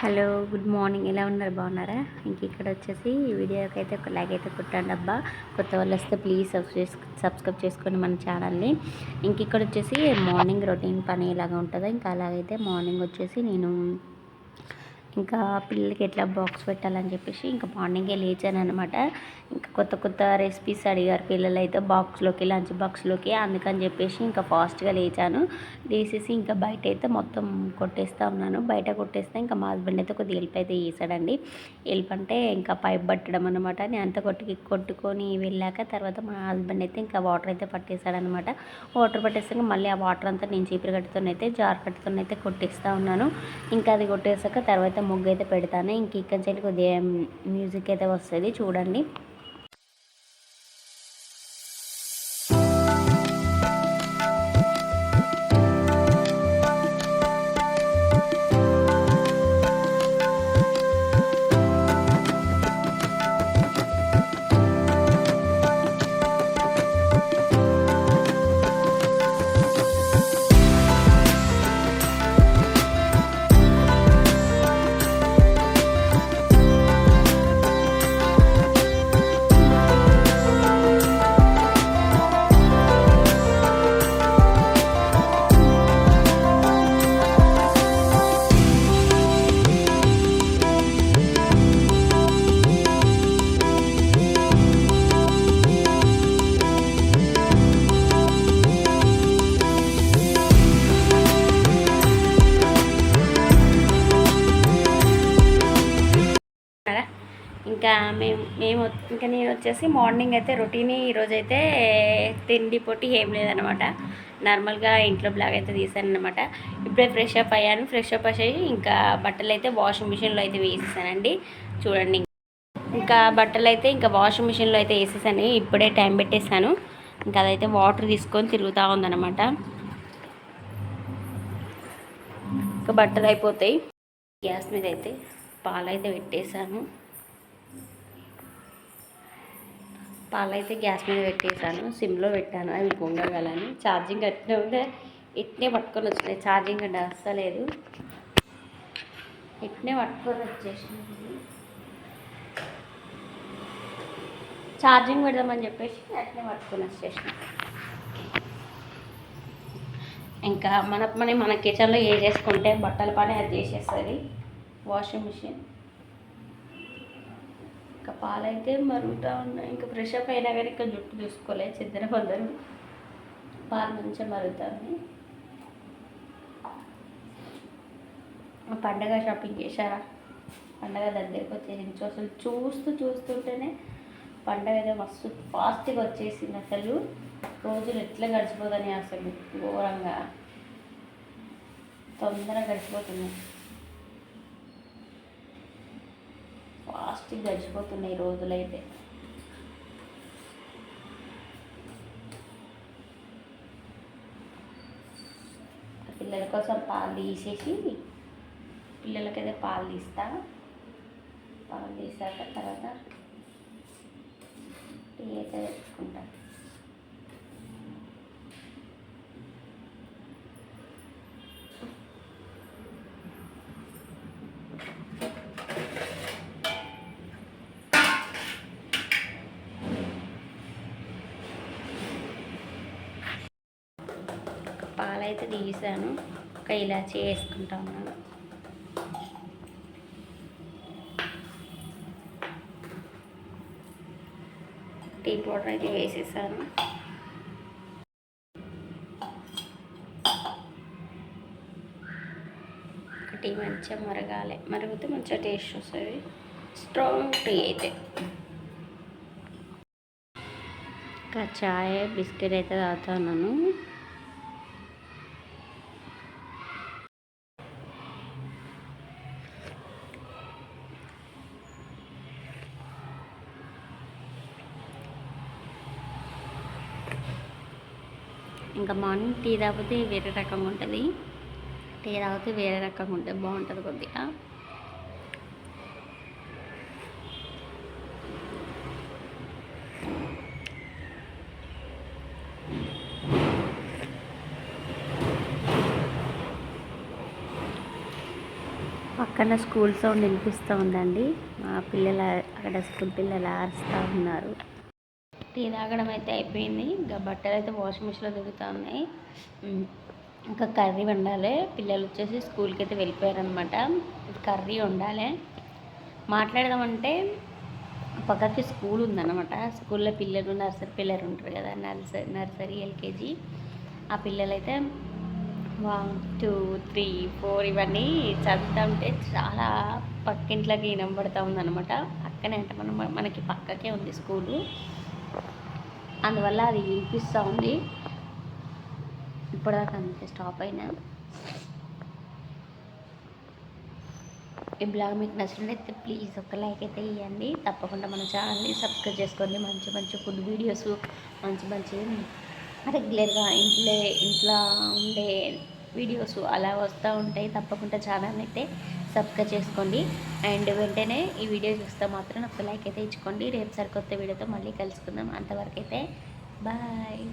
Hello good morning. ఎలా ఉన్నారు? బాగున్నారా? ఇంక ఇక్కడ వచ్చేసి ఈ వీడియోకి అయితే ఒక లైక్ అయితే కొట్టండి అబ్బా. కొత్త వాళ్ళు వస్తే ప్లీజ్ సబ్స్క్రైబ్ సబ్స్క్రైబ్ చేసుకోండి మన ఛానల్ని. ఇంక ఇక్కడ వచ్చేసి మార్నింగ్ రొటీన్ పని ఎలాగ ఉంటుందో? ఇంకా అలాగైతే మార్నింగ్ వచ్చేసి నేను ఇంకా పిల్లలకి ఎట్లా బాక్స్ పెట్టాలని చెప్పేసి ఇంకా మార్నింగే లేచాను అనమాట ఇంకా కొత్త కొత్త రెసిపీస్ అడిగారు పిల్లలు అయితే బాక్స్లోకి లంచ్ బాక్స్లోకి అందుకని చెప్పేసి ఇంకా ఫాస్ట్గా లేచాను. లేచేసి ఇంకా బయట అయితే మొత్తం కొట్టేస్తా ఉన్నాను. బయట కొట్టేస్తే ఇంకా మా హస్బెండ్ అయితే కొద్దిగా హెల్ప్ అయితే చేశాడండి. హెల్ప్ అంటే ఇంకా పైప్ పట్టడం అనమాట నేను అంత కొట్టుకి కొట్టుకొని వెళ్ళాక తర్వాత మా హస్బెండ్ అయితే ఇంకా వాటర్ అయితే పట్టేశాడనమాట వాటర్ పట్టేసాక మళ్ళీ ఆ వాటర్ అంతా నేను చీపురు కట్టుతోనైతే జార్ కట్టుతోనైతే కొట్టేస్తూ ఉన్నాను. ఇంకా అది కొట్టేసాక తర్వాత ముగ్గు అయితే పెడతాను. ఇంక ఇక్కడ నుంచి కొద్దిగా మ్యూజిక్ అయితే వస్తుంది. చూడండి. ఇంకా మేము మేము ఇంకా నేను వచ్చేసి మార్నింగ్ అయితే రొటీన్ ఈరోజైతే తిండి పొట్టి ఏం లేదనమాట. నార్మల్గా ఇంట్లో బ్లాగ్ అయితే తీసాను అనమాట ఇప్పుడే ఫ్రెష్ అప్ అయ్యాను. ఫ్రెష్ అప్ అయ్యి ఇంకా బట్టలు అయితే వాషింగ్ మిషన్లో అయితే వేసేసానండి. చూడండి. ఇంకా బట్టలు అయితే ఇంకా వాషింగ్ మిషన్లో అయితే వేసేసాను. ఇప్పుడే టైం పెట్టేశాను. ఇంకా అదైతే వాటర్ తీసుకొని తిరుగుతూ ఉందన్నమాట. ఇంకా బట్టలు అయిపోతాయి. గ్యాస్ మీద అయితే పాలైతే పెట్టేశాను. పాలైతే గ్యాస్ మీద పెట్టేశాను సిమ్లో పెట్టాను అవి పొంగగలని ఛార్జింగ్ అట్నే ఉంటే ఇట్నే పట్టుకొని వచ్చినాయి. ఛార్జింగ్ అంటే అస్సలేదు. ఇట్నే పట్టుకొని వచ్చేసినాయి. ఛార్జింగ్ పెడదామని చెప్పేసి అట్నే పట్టుకొని వచ్చేసిన ఇంకా మన పని మన కిచెన్లో ఏ చేసుకుంటే బట్టల పని అది చేసేస్తుంది. Washing machine. ఇంకా పాలైతే మరుగుతూ ఉన్నాయి ఇంకా ఫ్రెష్ అప్ అయినా కానీ ఇంకా జుట్టు చూసుకోలే చిద్దర పొందరు పాలు మంచిగా మరుగుతుంది. పండగ షాపింగ్ చేశారా? పండగ దగ్గరికి వచ్చేసింది అసలు చూస్తూ చూస్తుంటేనే పండగ అయితే మస్తు ఫాస్ట్గా వచ్చేసింది అసలు. రోజులు ఎట్లా గడిచిపోదని అసలు ఘోరంగా. తొందరగా గడిచిపోతున్నాయి. ఫాస్ట్గా గడిచిపోతున్నాయి రోజులైతే. పిల్లల కోసం పాలు తీసేసి పిల్లలకైతే పాలు తీస్తా. పాలు తీసాక తర్వాత టీ అయితే పెట్టుకుంటా. అయితే తీసాను. ఒక ఇలాచి వేసుకుంటా ఉన్నాను టీ పౌడర్ అయితే వేసేసాను. టీ మంచిగా మరగాలి. మరిగితే మంచిగా టేస్ట్ వస్తుంది. స్ట్రాంగ్ టీ అయితే. ఇంకా చాయ్ బిస్కెట్ అయితే తాగుతాను ఇంకా మార్నింగ్ టీ తాగితే వేరే రకంగా ఉంటుంది. టీ తాగితే వేరే రకంగా ఉంటుంది బాగుంటుంది కొద్దిగా. పక్కన స్కూల్ సౌండ్ వినిపిస్తూ ఉందండి. మా పిల్లల అక్కడ స్కూల్ పిల్లలు ఆరుస్తూ ఉన్నారు. టీ తాగడం అయితే అయిపోయింది. ఇంకా బట్టలు అయితే వాషింగ్ మిషన్లో దిగుతూ ఉన్నాయి ఇంకా కర్రీ వండాలి. పిల్లలు వచ్చేసి స్కూల్కి అయితే వెళ్ళిపోయారనమాట కర్రీ వండాలి. మాట్లాడదామంటే పక్కకి స్కూల్ ఉందన్నమాట. స్కూల్లో పిల్లలు నర్సరీ పిల్లలు ఉంటారు కదా నర్సరీ నర్సరీ ఎల్కేజీ. ఆ పిల్లలైతే వన్ టూ త్రీ ఫోర్ ఇవన్నీ చదువుతూ ఉంటే చాలా పక్కింట్లోకి వినబడతా ఉందన్నమాట. పక్కనే అంటే మనం మనకి పక్కకే ఉంది స్కూలు. అందువల్ల అది వినిపిస్తూ ఉంది. ఇప్పటిదాకా అంతే స్టాప్ అయినా. ఈ బ్లాగ్ మీకు నచ్చినట్లయితే ప్లీజ్ ఒక లైక్ అయితే ఇవ్వండి తప్పకుండా మన ఛానల్ని సబ్స్క్రైబ్ చేసుకోండి. మంచి మంచి ఫుడ్ వీడియోస్ మంచి మంచి రెగ్యులర్గా ఇంట్లో ఇంట్లో ఉండే వీడియోస్ అలా వస్తూ ఉంటాయి తప్పకుండా ఛానల్ అయితే సబ్స్క్రైబ్ చేసుకోండి. అండ్ వెంటనే ఈ వీడియో చూస్తే మాత్రం ఒక లైక్ అయితే ఇచ్చుకోండి. రేపు సరికొత్త వీడియోతో మళ్ళీ కలుసుకుందాం. అంతవరకు అయితే బాయ్